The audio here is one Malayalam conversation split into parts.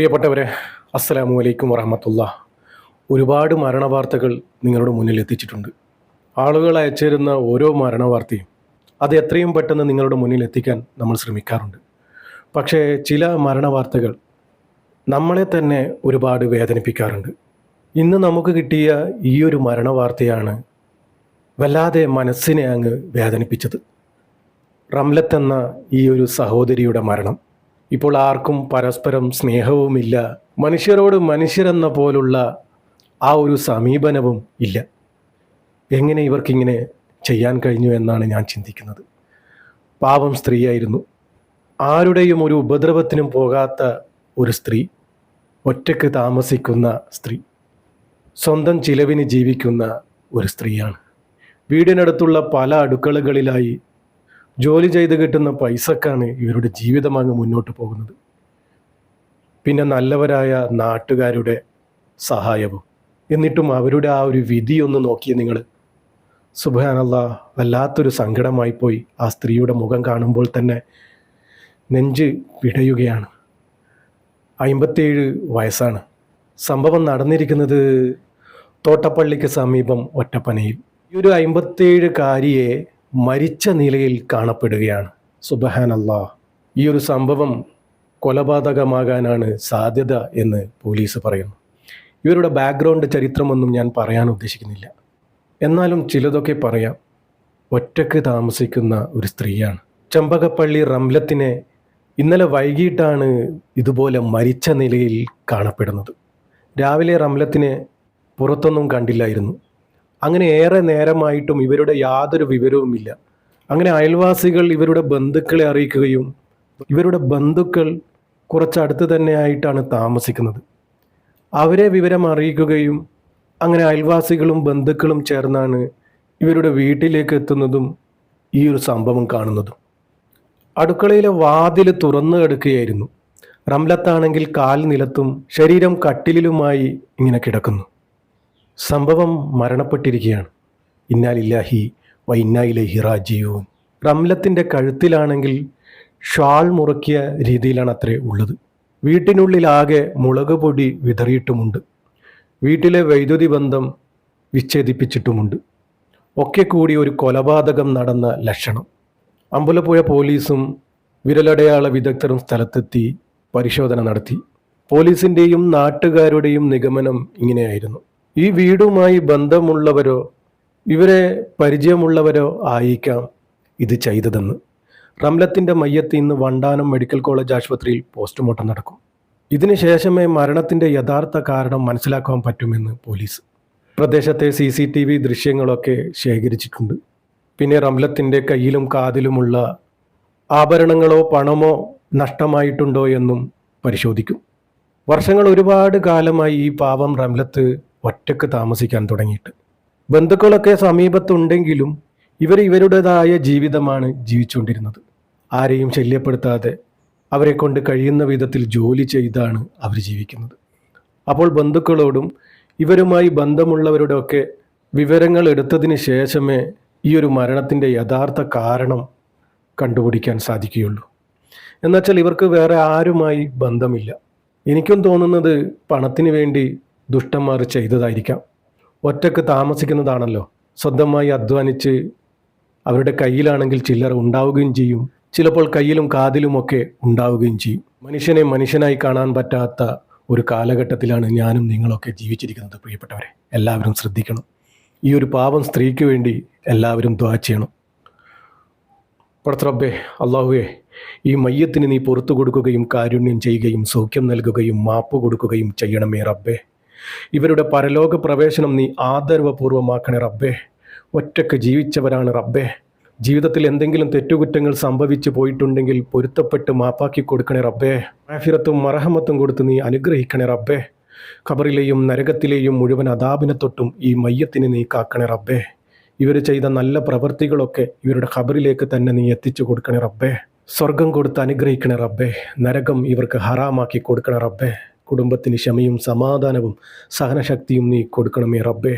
പ്രിയപ്പെട്ടവരെ അസ്സലാമു അലൈക്കും വറഹമത്തുള്ള. ഒരുപാട് മരണവാർത്തകൾ നിങ്ങളുടെ മുന്നിൽ എത്തിച്ചിട്ടുണ്ട്. ആളുകൾ അയച്ചിരുന്ന ഓരോ മരണവാർത്തയും അത് എത്രയും പെട്ടെന്ന് നിങ്ങളുടെ മുന്നിൽ എത്തിക്കാൻ നമ്മൾ ശ്രമിക്കാറുണ്ട്. പക്ഷേ ചില മരണവാർത്തകൾ നമ്മളെ തന്നെ ഒരുപാട് വേദനിപ്പിക്കാറുണ്ട്. ഇന്ന് നമുക്ക് കിട്ടിയ ഈ ഒരു മരണവാർത്തയാണ് വല്ലാതെ മനസ്സിനെ അങ്ങ് വേദനിപ്പിച്ചത്. റംലത്ത് എന്ന ഈ ഒരു സഹോദരിയുടെ മരണം. ഇപ്പോൾ ആർക്കും പരസ്പരം സ്നേഹവുമില്ല. മനുഷ്യരോട് മനുഷ്യരെന്ന പോലുള്ള ആ ഒരു സമീപനവും ഇല്ല. എങ്ങനെ ഇവർക്കിങ്ങനെ ചെയ്യാൻ കഴിഞ്ഞു എന്നാണ് ഞാൻ ചിന്തിക്കുന്നത്. പാവം സ്ത്രീയായിരുന്നു. ആരുടെയും ഒരു ഉപദ്രവത്തിനും പോകാത്ത ഒരു സ്ത്രീ ഒറ്റയ്ക്ക് താമസിക്കുന്ന സ്ത്രീ സ്വന്തം ചിലവിന് ജീവിക്കുന്ന ഒരു സ്ത്രീയാണ്. വീടിനടുത്തുള്ള പല അടുക്കളകളിലായി ജോലി ചെയ്ത് കിട്ടുന്ന പൈസക്കാണ് ഇവരുടെ ജീവിതം അങ്ങ് മുന്നോട്ട് പോകുന്നത്. പിന്നെ നല്ലവരായ നാട്ടുകാരുടെ സഹായവും. എന്നിട്ടും അവരുടെ ആ ഒരു വിധി ഒന്ന് നോക്കിയ നിങ്ങൾ സുബാനല്ല വല്ലാത്തൊരു സങ്കടമായി പോയി. ആ സ്ത്രീയുടെ മുഖം കാണുമ്പോൾ തന്നെ നെഞ്ച് പിടയുകയാണ് അമ്പത്തേഴ് വയസ്സാണ്. സംഭവം നടന്നിരിക്കുന്നത് തോട്ടപ്പള്ളിക്ക് സമീപം ഒറ്റപ്പനയിൽ. ഈ ഒരു അമ്പത്തേഴ് കാരിയെ മരിച്ച നിലയിൽ കാണപ്പെടുകയാണ്. സുബഹാനല്ലാ ഈ ഒരു സംഭവം കൊലപാതകമാകാനാണ് സാധ്യത എന്ന് പോലീസ് പറയുന്നു. ഇവരുടെ ബാക്ക്ഗ്രൗണ്ട് ചരിത്രമൊന്നും ഞാൻ പറയാൻ ഉദ്ദേശിക്കുന്നില്ല. എന്നാലും ചിലതൊക്കെ പറയാം. ഒറ്റയ്ക്ക് താമസിക്കുന്ന ഒരു സ്ത്രീയാണ്. ചമ്പകപ്പള്ളി റംലത്തിനെ ഇന്നലെ വൈകിട്ടാണ് ഇതുപോലെ മരിച്ച നിലയിൽ കാണപ്പെടുന്നത്. രാവിലെ റംലത്തിനെ പുറത്തൊന്നും കണ്ടില്ലായിരുന്നു. അങ്ങനെ ഏറെ നേരമായിട്ടും ഇവരുടെ യാതൊരു വിവരവുമില്ല. അങ്ങനെ അയൽവാസികൾ ഇവരുടെ ബന്ധുക്കളെ അറിയിക്കുകയും ഇവരുടെ ബന്ധുക്കൾ കുറച്ചടുത്ത് തന്നെ ആയിട്ടാണ് താമസിക്കുന്നത്. അവരെ വിവരം അറിയിക്കുകയും അങ്ങനെ അയൽവാസികളും ബന്ധുക്കളും ചേർന്നാണ് ഇവരുടെ വീട്ടിലേക്ക് എത്തുന്നതും ഈ ഒരു സംഭവം കാണുന്നതും. അടുക്കളയിലെ വാതിൽ തുറന്നു കിടക്കുകയായിരുന്നു റംലത്താണെങ്കിൽ കാൽ നിലത്തും ശരീരം കട്ടിലിലുമായി ഇങ്ങനെ കിടക്കുന്നു. സംഭവം മരണപ്പെട്ടിരിക്കുകയാണ്. ഇന്നാലില്ലാഹി വ ഇന്നായിലഹി റംലത്തിന്റെ കഴുത്തിലാണെങ്കിൽ ഷാൾ മുറുക്കിയ രീതിയിലാണ് അത്രേ ഉള്ളത്. വീട്ടിനുള്ളിലാകെ മുളക് പൊടി വിതറിയിട്ടുമുണ്ട്. വീട്ടിലെ വൈദ്യുതി ബന്ധം വിച്ഛേദിപ്പിച്ചിട്ടുമുണ്ട്. ഒക്കെ കൂടി ഒരു കൊലപാതകം നടന്ന ലക്ഷണം. അമ്പലപ്പുഴ പോലീസും വിരലടയാള വിദഗ്ധരും സ്ഥലത്തെത്തി പരിശോധന നടത്തി. പോലീസിന്റെയും നാട്ടുകാരുടെയും നിഗമനം ഇങ്ങനെയായിരുന്നു. ഈ വീടുമായി ബന്ധമുള്ളവരോ ഇവരെ പരിചയമുള്ളവരോ ആയിരിക്കാം ഇത് ചെയ്തതെന്ന്. റംലത്തിന്റെ മയ്യത്ത് ഇന്ന് വണ്ടാനം മെഡിക്കൽ കോളേജ് ആശുപത്രിയിൽ പോസ്റ്റ്മോർട്ടം നടക്കും. ഇതിനു ശേഷമേ മരണത്തിന്റെ യഥാർത്ഥ കാരണം മനസ്സിലാക്കാൻ പറ്റുമെന്ന് പോലീസ്. പ്രദേശത്തെ സി സി ടി വി ദൃശ്യങ്ങളൊക്കെ ശേഖരിച്ചിട്ടുണ്ട്. പിന്നെ റംലത്തിന്റെ കയ്യിലും കാതിലുമുള്ള ആഭരണങ്ങളോ പണമോ നഷ്ടമായിട്ടുണ്ടോ എന്നും പരിശോധിക്കും. വർഷങ്ങൾ ഒരുപാട് കാലമായി ഈ പാവം റംലത്ത് ഒറ്റയ്ക്ക് താമസിക്കാൻ തുടങ്ങിയിട്ട്. ബന്ധുക്കളൊക്കെ സമീപത്തുണ്ടെങ്കിലും ഇവർ ഇവരുടേതായ ജീവിതമാണ് ജീവിച്ചുകൊണ്ടിരുന്നത്. ആരെയും ശല്യപ്പെടുത്താതെ അവരെ കൊണ്ട് കഴിയുന്ന വിധത്തിൽ ജോലി ചെയ്താണ് അവർ ജീവിക്കുന്നത്. അപ്പോൾ ബന്ധുക്കളോടും ഇവരുമായി ബന്ധമുള്ളവരുടെയൊക്കെ വിവരങ്ങൾ എടുത്തതിന് ശേഷമേ ഈ ഒരു മരണത്തിന്റെ യഥാർത്ഥ കാരണം കണ്ടുപിടിക്കാൻ സാധിക്കുകയുള്ളൂ. എന്നുവെച്ചാൽ ഇവർക്ക് വേറെ ആരുമായി ബന്ധമില്ല. എനിക്കും തോന്നുന്നത് പണത്തിന് വേണ്ടി ദുഷ്ടന്മാർ ചെയ്തതായിരിക്കാം. ഒറ്റയ്ക്ക് താമസിക്കുന്നതാണല്ലോ. സ്വന്തമായി അധ്വാനിച്ച് അവരുടെ കയ്യിലാണെങ്കിൽ ചില്ലറ ഉണ്ടാവുകയും ചെയ്യും. ചിലപ്പോൾ കയ്യിലും കാതിലുമൊക്കെ ഉണ്ടാവുകയും ചെയ്യും. മനുഷ്യനെ മനുഷ്യനായി കാണാൻ പറ്റാത്ത ഒരു കാലഘട്ടത്തിലാണ് ഞാനും നിങ്ങളൊക്കെ ജീവിച്ചിരിക്കുന്നത് പ്രിയപ്പെട്ടവരെ. എല്ലാവരും ശ്രദ്ധിക്കണം. ഈ ഒരു പാവം സ്ത്രീക്ക് വേണ്ടി എല്ലാവരും ദ്വാ ചെയ്യണം. പടത്രബ്ബേ അള്ളാഹുവേ ഈ മയ്യത്തിന് നീ പുറത്തു കൊടുക്കുകയും കാരുണ്യം ചെയ്യുകയും സൗഖ്യം നൽകുകയും മാപ്പ് കൊടുക്കുകയും ചെയ്യണമേ റബ്ബേ. ഇവരുടെ പരലോക പ്രവേശനം നീ ആദരവപൂർവമാക്കണേ റബ്ബേ. ഒറ്റയ്ക്ക് ജീവിച്ചവരാണ് റബ്ബേ. ജീവിതത്തിൽ എന്തെങ്കിലും തെറ്റുകുറ്റങ്ങൾ സംഭവിച്ചു പോയിട്ടുണ്ടെങ്കിൽ പൊരുത്തപ്പെട്ട് മാപ്പാക്കി കൊടുക്കണേ റബ്ബേ. മാഫിറത്തും മറഹമത്തും കൊടുത്ത് നീ അനുഗ്രഹിക്കണേ റബ്ബേ. ഖബറിലെയും നരകത്തിലെയും മുഴുവൻ അതാപിനെ തൊട്ടും ഈ മയ്യത്തിന് നീ കാക്കണേ റബ്ബേ. ഇവർ ചെയ്ത നല്ല പ്രവൃത്തികളൊക്കെ ഇവരുടെ ഖബറിലേക്ക് തന്നെ നീ എത്തിച്ചു കൊടുക്കണേ റബ്ബേ. സ്വർഗം കൊടുത്ത് അനുഗ്രഹിക്കണേ റബ്ബേ. നരകം ഇവർക്ക് ഹറാമാക്കി കൊടുക്കണേ റബ്ബേ. കുടുംബത്തിന് ക്ഷമയും സമാധാനവും സഹനശക്തിയും നീ കൊടുക്കണമേ റബ്ബേ.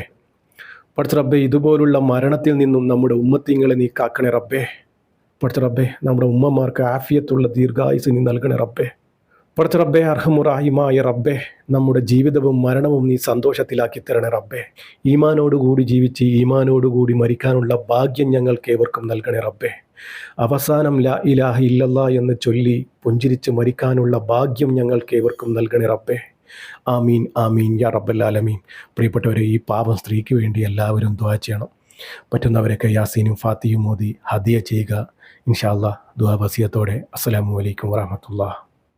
പഠിച്ച റബ്ബേ ഇതുപോലുള്ള മരണത്തിൽ നിന്നും നമ്മുടെ ഉമ്മത്തിങ്ങളെ നീ കാക്കണേ റബ്ബേ. പഠിച്ച റബ്ബേ നമ്മുടെ ഉമ്മമാർക്ക് ആഫിയത്തുള്ള ദീർഘായുസ് നീ നൽകണേ റബ്ബേ. പുറത്ത് റബ്ബെ അർഹമുറാഹിമായ റബ്ബെ നമ്മുടെ ജീവിതവും മരണവും നീ സന്തോഷത്തിലാക്കി തരണേ റബ്ബെ. ഈമാനോടുകൂടി ജീവിച്ച് ഈമാനോടുകൂടി മരിക്കാനുള്ള ഭാഗ്യം ഞങ്ങൾക്ക് ഏവർക്കും നൽകണേ റബ്ബേ. അവസാനം ലാ ഇലാഹ ഇല്ലല്ലാ എന്ന് ചൊല്ലി പുഞ്ചിരിച്ച് മരിക്കാനുള്ള ഭാഗ്യം ഞങ്ങൾക്ക് ഏവർക്കും നൽകണേ റബ്ബേ. ആമീൻ ആമീൻ യാ റബ്ബല്ലാലമീൻ പ്രിയപ്പെട്ടവരെ ഈ പാപം സ്ത്രീക്ക് വേണ്ടി എല്ലാവരും ദ്വാ ചെയ്യണം. പറ്റുന്നവരൊക്കെ യാസീനും ഫാത്തിയും മോദി ഹദിയ ചെയ്യുക. ഇൻഷാ ദുവാ ദുആ വസിയത്തോടെ. അസ്സലാമു അലൈക്കും വറഹമത്തുള്ളാഹ്.